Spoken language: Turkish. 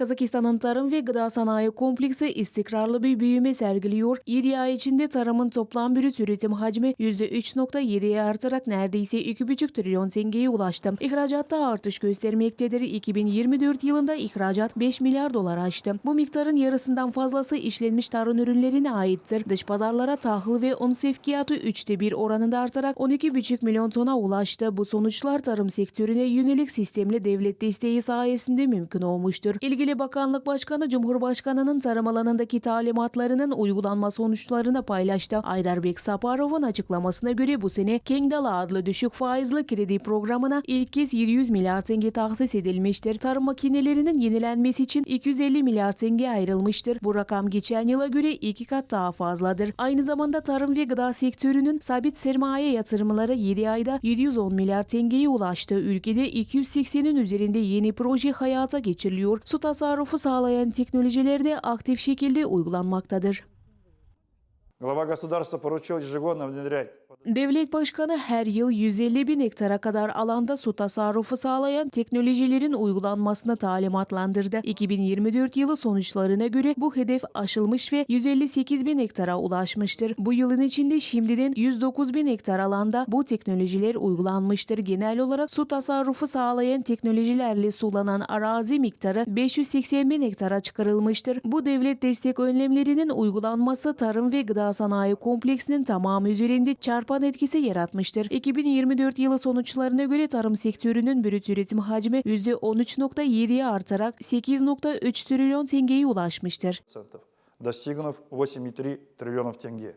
Kazakistan'ın tarım ve gıda sanayi kompleksi istikrarlı bir büyüme sergiliyor. 7 ay içinde tarımın toplam brüt üretim hacmi %3.7'ye artarak neredeyse 2,5 trilyon tengeye ulaştı. İhracatta artış göstermektedir. 2024 yılında ihracat 5 milyar dolar aştı. Bu miktarın yarısından fazlası işlenmiş tarım ürünlerine aittir. Dış pazarlara tahıl ve un sevkiyatı 3'te 1 oranında artarak 12,5 milyon tona ulaştı. Bu sonuçlar tarım sektörüne yönelik sistemli devlet desteği sayesinde mümkün olmuştur. İlgili Bakanlık Başkanı Cumhurbaşkanı'nın tarım alanındaki talimatlarının uygulanma sonuçlarını paylaştı. Ayderbek Saparov'un açıklamasına göre bu sene Kengdala adlı düşük faizli kredi programına ilk kez 700 milyar tenge tahsis edilmiştir. Tarım makinelerinin yenilenmesi için 250 milyar tenge ayrılmıştır. Bu rakam geçen yıla göre iki kat daha fazladır. Aynı zamanda tarım ve gıda sektörünün sabit sermaye yatırımları 7 ayda 710 milyar tengeye ulaştı. Ülkede 280'in üzerinde yeni proje hayata geçiriliyor. Su tasarrufu sağlayan teknolojiler de aktif şekilde uygulanmaktadır. Глава государства поручил ежегодно внедрять Devlet Başkanı her yıl 150 bin hektara kadar alanda su tasarrufu sağlayan teknolojilerin uygulanmasını talimatlandırdı. 2024 yılı sonuçlarına göre bu hedef aşılmış ve 158 bin hektara ulaşmıştır. Bu yılın içinde şimdiden 109 bin hektar alanda bu teknolojiler uygulanmıştır. Genel olarak su tasarrufu sağlayan teknolojilerle sulanan arazi miktarı 580 bin hektara çıkarılmıştır. Bu devlet destek önlemlerinin uygulanması tarım ve gıda sanayi kompleksinin tamamı üzerinde çarpan etkisi yaratmıştır. 2024 yılı sonuçlarına göre tarım sektörünün brüt üretim hacmi %13.7'ye artarak 8.3 trilyon tengeye ulaşmıştır. достигнув 8,3 триллионов тенге.